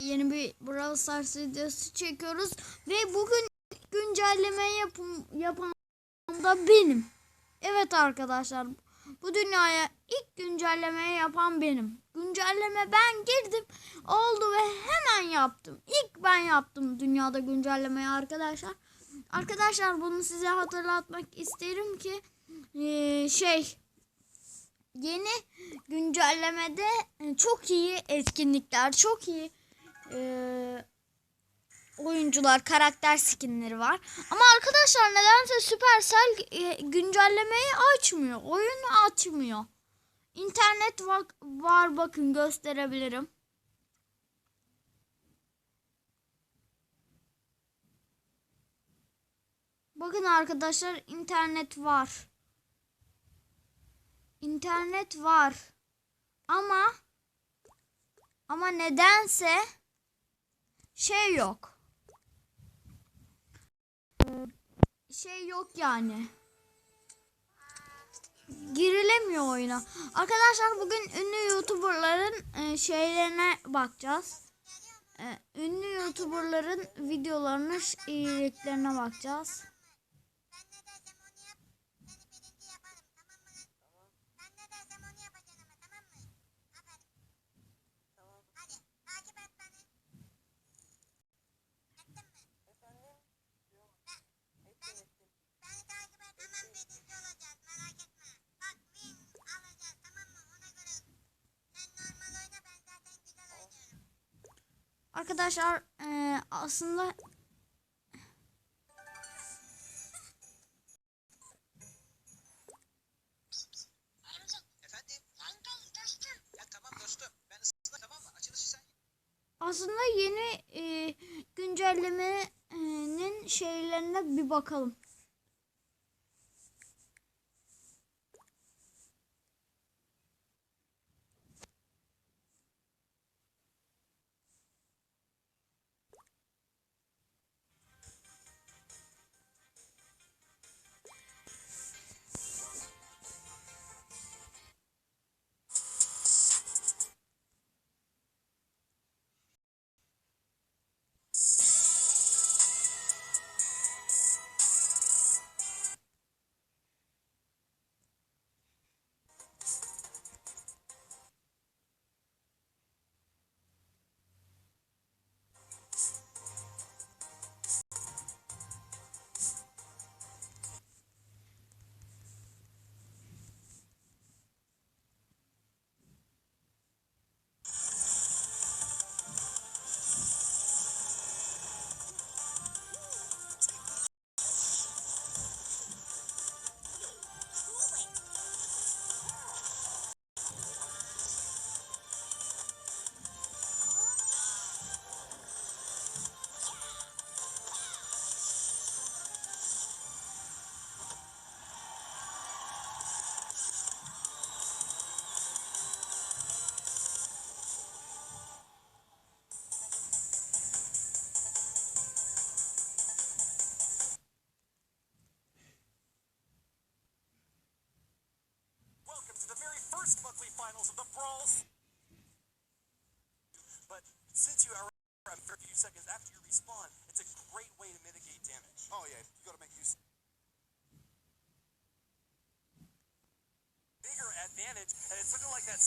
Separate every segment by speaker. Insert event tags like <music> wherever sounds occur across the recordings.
Speaker 1: yeni bir Brawl Stars videosu çekiyoruz ve bugün güncelleme yapım, yapan da benim. Evet arkadaşlar bu dünyaya ilk güncellemeyi yapan benim. Güncelleme ben girdim oldu ve hemen yaptım. İlk ben yaptım dünyada güncellemeyi arkadaşlar. Arkadaşlar bunu size hatırlatmak isterim ki eee, şey yeni güncellemede e, çok iyi etkinlikler, çok iyi e, oyuncular, karakter skinleri var. Ama arkadaşlar nedense Supercell e, güncellemeyi açmıyor. Oyunu açmıyor. İnternet var, var bakın gösterebilirim. Bakın arkadaşlar internet var. İnternet var. Ama ama nedense şey yok. Şey yok yani. Girilemiyor oyuna. Arkadaşlar bugün ünlü YouTuber'ların e, şeylerine bakacağız. E, ünlü YouTuber'ların videolarının iyiliklerine bakacağız. Arkadaşlar e, aslında aslında yeni e, güncellemenin şeylerine bir bakalım.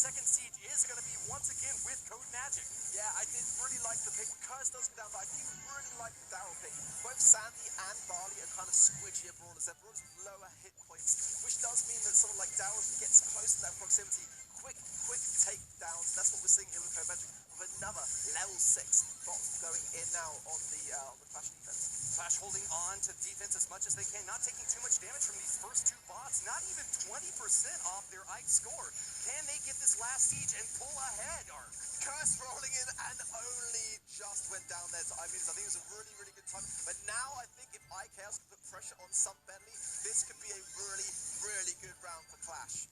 Speaker 2: Second siege is going to be once again with Code Magic.
Speaker 3: Yeah, I did really like the pick. Curse does go down, but I do really like the Daryl pick. Both Sandy and Barley are kind of squidgier brawlers. They're brawlers with lower hit points, which does mean that someone like Daryl, if he gets close to that proximity, quick, quick takedowns. That's what we're seeing here with Code Magic. With another level six bot going in now on the uh, on the Clash defense.
Speaker 2: Clash holding on to defense as much as they can, not taking too much damage from these first two bots, not even 20% off their Ike score. Can they get this last siege and pull ahead, Ark?
Speaker 3: Curse rolling in and only just went down there to Imus. I think it was a really, really good time. But now I think if IKS can put pressure on some Bentley, this could be a really, really good round for Clash.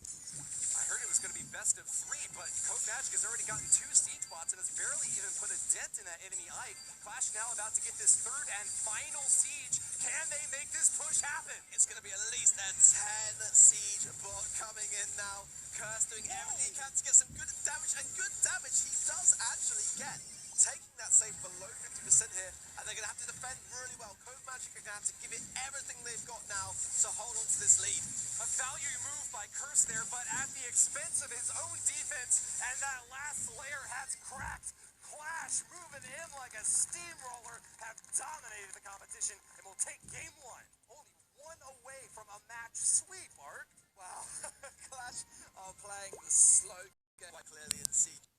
Speaker 2: I heard it was going to be best of three, but Code Magic has already gotten two siege bots and has barely even put a dent in that enemy Ike. Clash now about to get this third and final siege. Can they make this push happen?
Speaker 3: It's going to be at least a 10 siege bot coming in now. Curse doing everything he can to get some good damage, and good damage he does actually get. Taking that safe below 50% here, and they're going to have to defend really well. Code Magic are going to have to give it everything they've got now to hold on to this lead.
Speaker 2: A value move by Curse there, but at the expense of his own defense, and that last layer has cracked. Clash moving in like a steamroller have dominated the competition and will take game one. Only one away from a match sweep, Art.
Speaker 3: Wow, <laughs> Clash are playing the slow game quite clearly in the Siege.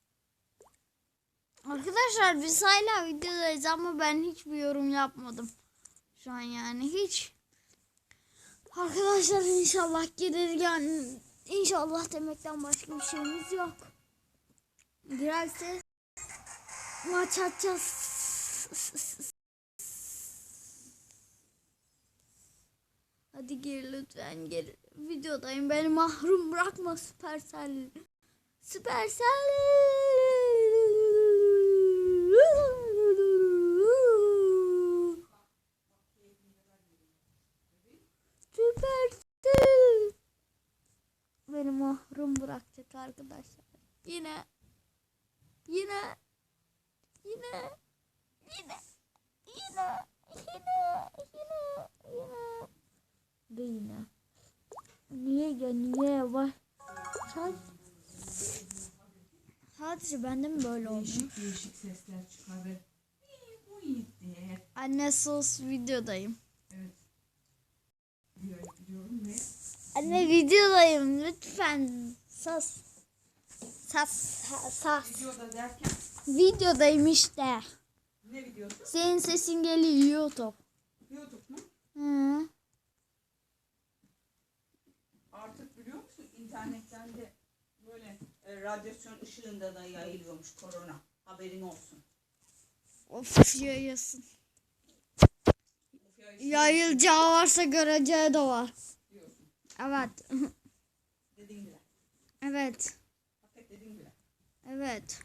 Speaker 1: Arkadaşlar biz hala videodayız ama ben hiçbir yorum yapmadım. Şu an yani hiç. Arkadaşlar inşallah gelir yani inşallah demekten başka bir şeyimiz yok. Girerse maç atacağız. Hadi gir lütfen gir. Videodayım beni mahrum bırakma Supercell. Supercell. beni mahrum bırakacak arkadaşlar. Yine yine yine yine yine yine yine yine. Ve yine. Niye ya niye var? Sadece, sadece bende mi böyle oldu
Speaker 4: değişik değişik sesler çıkar
Speaker 1: Anne sus videodayım. Anne videodayım lütfen. Sus. Sus. Sus.
Speaker 4: videoda derken
Speaker 1: Videodayım işte.
Speaker 4: ne videosu?
Speaker 1: Senin sesin geliyor YouTube.
Speaker 4: YouTube mu?
Speaker 1: Hı.
Speaker 4: Artık biliyor musun internetten de böyle e, radyasyon ışığında da yayılıyormuş korona. Haberin olsun.
Speaker 1: Of yayılsın. Yayılacağı varsa göreceği de var. Evet.
Speaker 4: Dediğin gibi.
Speaker 1: Evet.
Speaker 4: Hakikaten dediğin gibi.
Speaker 1: Evet.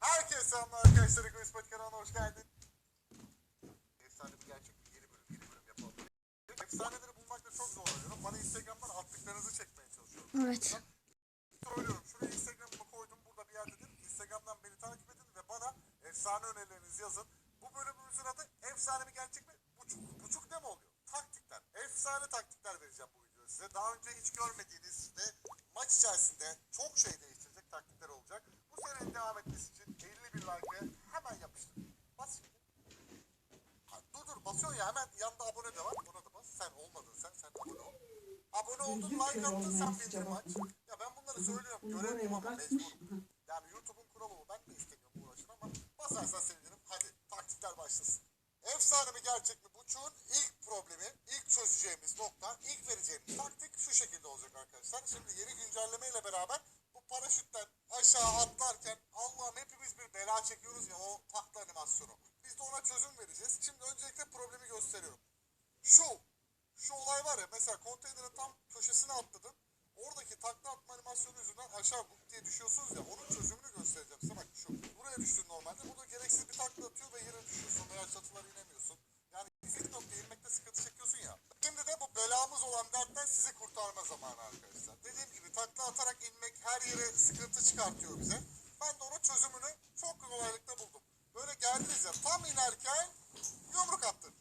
Speaker 5: Herkese selamlar arkadaşlar. Egoist Patik kanalına hoş geldin. Efsane bir gerçek bir yeni bölüm, yeni bölüm yapalım. Efsaneleri bulmakta çok zorlanıyorum. Bana Instagram'dan attıklarınızı çekmeye çalışıyorum.
Speaker 1: Evet.
Speaker 5: Trollüyorum. Şuraya Instagram'ımı koydum. Burada bir yerdedir. Instagram'dan beni takip edin ve bana efsane önerilerinizi yazın. Bu bölümümüzün adı efsane mi gerçek mi? Buçuk. Buçuk ne mi oluyor? Taktikler. Efsane taktikler vereceğim bu videoda size. Daha önce hiç görmediğiniz ve maç içerisinde çok şey değiştirecek taktikler olacak. Bu serinin devam etmesi için 50 bin like'ı hemen yapıştır. Bas şimdi. Ha, dur dur basıyorsun ya hemen yanında abone de var. Ona da bas. Sen olmadın sen. Sen abone ol. Abone oldun, like attın, sen bildirim aç. Ya ben bunları söylüyorum. Görevliyim ama mecburum. Yani YouTube'un kuralı bu. Ben de istemiyorum uğraşın ama basarsan sevinirim. Hadi taktikler başlasın. Efsane mi gerçek mi? Buçuğun ilk problemi, ilk çözeceğimiz nokta, ilk vereceğimiz taktik şu şekilde olacak arkadaşlar. Şimdi yeni güncellemeyle beraber bu paraşütten aşağı atlarken Allah'ım hepimiz bir bela çekiyoruz ya o tahta animasyonu. Biz de ona çözüm vereceğiz. Şimdi öncelikle problemi gösteriyorum. Şu, şu olay var ya mesela konteynerin tam köşesine atladın. Oradaki takla atma animasyonu yüzünden aşağı buk diye düşüyorsunuz ya onun çözümünü göstereceğim size bak şu. Buraya düştün normalde burada gereksiz bir takla atıyor ve yere düşüyorsun veya çatılara inemiyorsun. Yani istediğin noktaya inmekte sıkıntı çekiyorsun ya. Şimdi de bu belamız olan dertten sizi kurtarma zamanı arkadaşlar. Dediğim gibi takla atarak inmek her yere sıkıntı çıkartıyor bize. Ben de ona çözümünü çok kolaylıkla buldum. Böyle geldiniz ya tam inerken yumruk attın.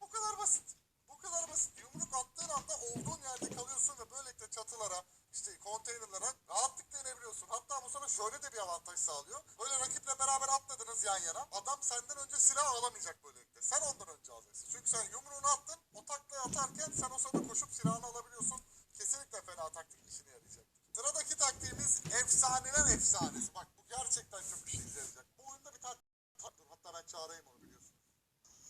Speaker 5: Bu kadar basit. Bu kadar basit. Yumruk attığın anda olduğun yerde kalıyorsun ve böylelikle çatılara, işte konteynerlara rahatlıkla inebiliyorsun. Hatta bu sana şöyle de bir avantaj sağlıyor. Böyle rakiple beraber atladınız yan yana. Adam senden önce silah alamayacak böylelikle. Sen ondan önce alacaksın. Çünkü sen yumruğunu attın, o taklayı atarken sen o sırada koşup silahını alabiliyorsun. Kesinlikle fena taktik işine yarayacak. Sıradaki taktiğimiz efsaneler efsanesi. Bak bu gerçekten çok işe yarayacak. Bu oyunda bir dur. Hatta ben çağırayım onu biliyorsun.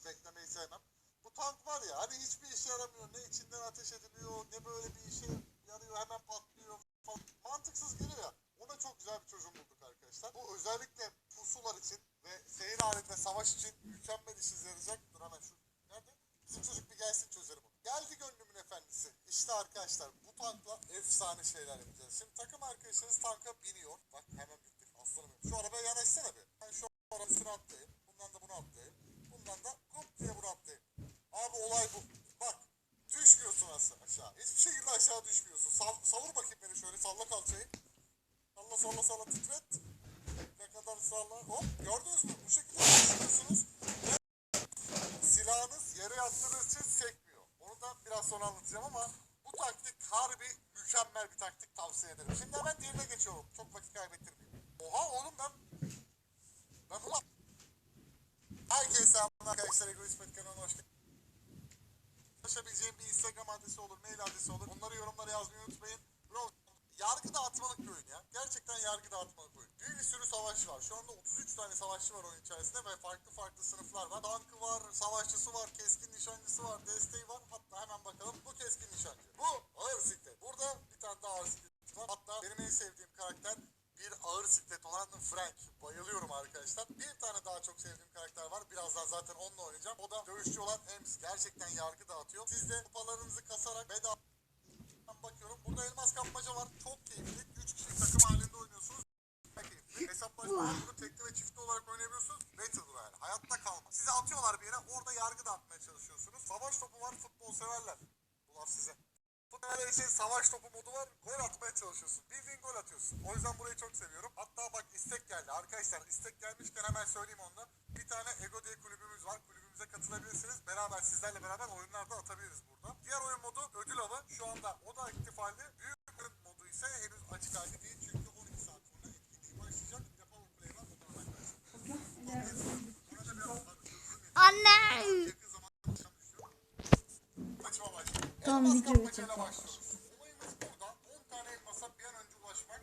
Speaker 5: Beklemeyi sevmem. Bu tank var ya hani hiçbir işe yaramıyor. Ne içinden ateş ediliyor ne böyle bir işe yarıyor hemen patlıyor. Mantıksız geliyor ya. Ona çok güzel bir çözüm bulduk arkadaşlar. Bu özellikle pusular için ve seyir halinde savaş için mükemmel işe yarayacak. Dur hemen şu. Nerede? Bizim çocuk bir gelsin çözelim onu. Geldi gönlümün efendisi. İşte arkadaşlar bu tankla efsane şeyler yapacağız. Şimdi takım arkadaşınız tanka biniyor. Bak hemen bittik. Aslanım. Şu arabaya yanaşsana bir. Ben şu arabasını atlayayım. Bundan da bunu atlayayım. Bundan da hop diye bunu atlayayım. Abi olay bu. Düşmüyorsun aşağı. aşağı. Hiçbir şekilde aşağı düşmüyorsun. Sal, savur bakayım beni şöyle salla kalçayı. Salla salla salla titret. Ne kadar salla. Hop gördünüz mü? Bu şekilde çalışıyorsunuz. Ve silahınız yere yattığınız için sekmiyor. Onu da biraz sonra anlatacağım ama bu taktik harbi mükemmel bir taktik tavsiye ederim. Şimdi hemen diğerine geçiyorum. Çok vakit kaybettirmeyeyim. Oha oğlum ben... Ben ulan... Herkese selamlar arkadaşlar. Egoist Pet hoş geldiniz. Ulaşabileceğim bir Instagram adresi olur, mail adresi olur. Onları yorumlara yazmayı unutmayın. Bro, yargı dağıtmalık bir oyun ya. Gerçekten yargı dağıtmalık oyun. Bir, bir sürü savaş var. Şu anda 33 tane savaşçı var oyun içerisinde ve farklı farklı sınıflar var. Tankı var, savaşçısı var, keskin nişancısı var, desteği var. Hatta hemen bakalım bu keskin nişancı. Bu ağır siklet. Burada bir tane daha ağır siklet var. Hatta benim en sevdiğim karakter bir ağır siklet olan Frank. Bayılıyorum arkadaşlar. Bir tane daha çok sevdiğim karakter var. Birazdan zaten onunla oynayacağım. O da dövüşçü olan Ems. Gerçekten yargı dağıtıyor. Siz de kupalarınızı kasarak bedava bakıyorum. Burada elmas kapmaca var. Çok keyifli. 3 kişilik takım halinde oynuyorsunuz. Hesaplaşma oyununu tekli ve çiftli olarak oynayabiliyorsunuz. Battle'dır yani. Hayatta kalma. Sizi atıyorlar bir yere. Orada yargı dağıtmaya çalışıyorsunuz. Savaş topu var. Futbol severler. Bu laf size. Futbolcular için savaş topu var. Gol atmaya çalışıyorsun. Bildiğin gol atıyorsun. O yüzden burayı çok seviyorum. Hatta bak istek geldi. Arkadaşlar istek gelmişken hemen söyleyeyim onu. Bir tane Ego diye kulübümüz var. Kulübümüze katılabilirsiniz. Beraber sizlerle beraber oyunlarda atabiliriz burada. Diğer oyun modu ödül avı. Şu anda o da aktif halde. Büyük oyun modu ise henüz açık halde değil. Çünkü 12 saat sonra etkinliği başlayacak. Bir de power play var. O da hemen başlayacak. Buna da biraz
Speaker 1: Anne.
Speaker 5: yakın zamanda akşam düşüyor. Kaçma başlıyor.
Speaker 1: Tamam,
Speaker 5: Elmas
Speaker 1: video
Speaker 5: kapmacayla
Speaker 1: çekelim.
Speaker 5: başlıyoruz. Olayımız burada. 10 tane elmasa bir an önce ulaşmak.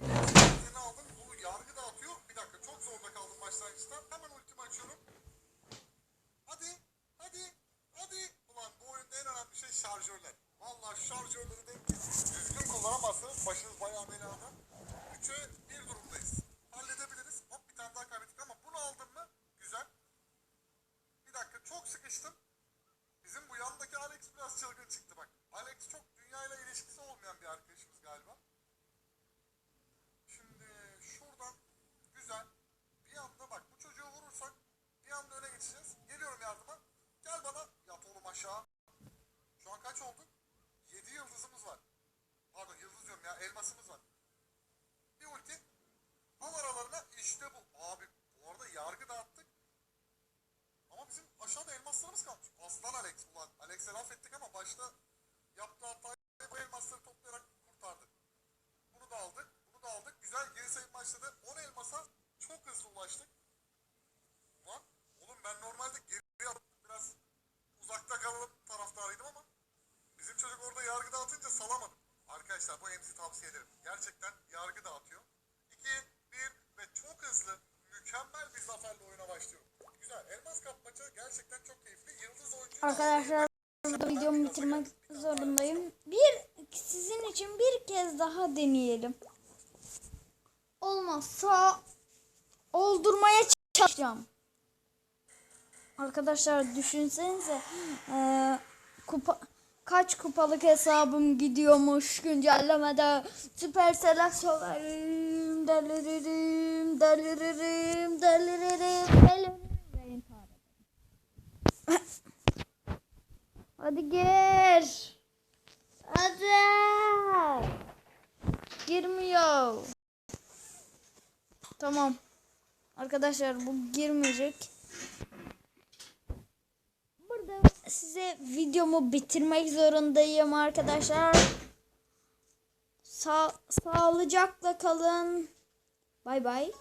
Speaker 5: Seni aldım. Bu yargı dağıtıyor. Bir dakika çok zorda kaldım başlangıçta. Hemen ultimi açıyorum. Hadi. Hadi. Hadi. Ulan bu oyunda en önemli şey şarjörler. Vallahi şarjörleri de düzgün kullanamazsanız başınız bayağı belada. 3'e 1 durumdayız. Halledebiliriz. Hop bir tane daha kaybettik ama bunu aldım mı? Güzel. Bir dakika çok sıkıştım. Bizim bu yandaki Alex biraz çılgın çıktı bak. Alex çok dünyayla ilişkisi olmayan bir arkadaşımız galiba. Şimdi şuradan güzel bir anda bak bu çocuğu vurursak bir anda öne geçeceğiz. Geliyorum yardıma. Gel bana yat oğlum aşağı. Şu an kaç olduk? 7 yıldızımız var. Pardon yıldız diyorum ya elmasımız var. Bir ulti. Al aralarına işte bu. Abi bu arada yargı dağıttık. Ama bizim aşağıda elmaslarımız kalmış. Aslan Alex ulan. Alex'e laf ettik ama başta yaptığı hatayı bu elmasları toplayarak kurtardı. Bunu da aldık. Bunu da aldık. Güzel geri sayım başladı. 10 elmasa çok hızlı ulaştık. Ulan oğlum ben normalde geri alıp biraz uzakta kalalım taraftarıydım ama bizim çocuk orada yargı dağıtınca salamadım. Arkadaşlar bu emzi tavsiye ederim. Gerçekten yargı dağıtıyor. 2, 1 ve çok hızlı mükemmel bir zaferle oyuna başlıyorum. Güzel. Elmas kapmaca gerçekten çok keyifli. Yıldız oyuncu
Speaker 1: Arkadaşlar burada videomu bitirmek zorundayım. Bir sizin için bir kez daha deneyelim. Olmazsa oldurmaya çalışacağım. Arkadaşlar düşünsenize eee, kupa kaç kupalık hesabım gidiyormuş güncellemede Süpersel söylerim deliririm deliririm deliririm deliririm ederim. <laughs> Hadi gir. Hadi. Girmiyor. Tamam. Arkadaşlar bu girmeyecek. Burada size videomu bitirmek zorundayım arkadaşlar. Sa sağlıcakla kalın. Bay bay.